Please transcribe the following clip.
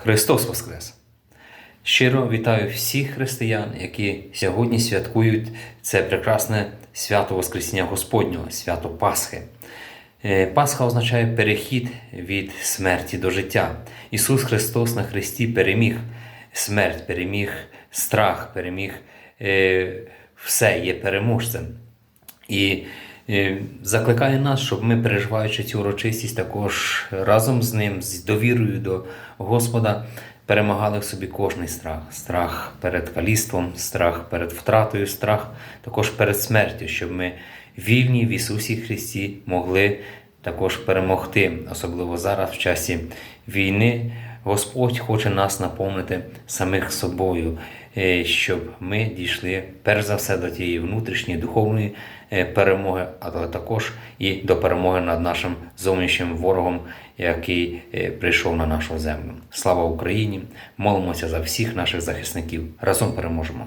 Христос Воскрес! Щиро вітаю всіх християн, які сьогодні святкують це прекрасне свято Воскресіння Господнього, свято Пасхи. Е, Пасха означає перехід від смерті до життя. Ісус Христос на Христі переміг смерть, переміг страх, переміг е, все, є переможцем. І закликає нас, щоб ми, переживаючи цю урочистість, також разом з ним, з довірою до Господа, перемагали в собі кожний страх: страх перед каліством, страх перед втратою, страх також перед смертю, щоб ми вільні в Ісусі Христі могли також перемогти, особливо зараз, в часі війни. Господь хоче нас наповнити самих собою, щоб ми дійшли перш за все до тієї внутрішньої духовної е, перемоги, але також і до перемоги над нашим зовнішнім ворогом, який е, прийшов на нашу землю. Слава Україні! Молимося за всіх наших захисників. Разом переможемо!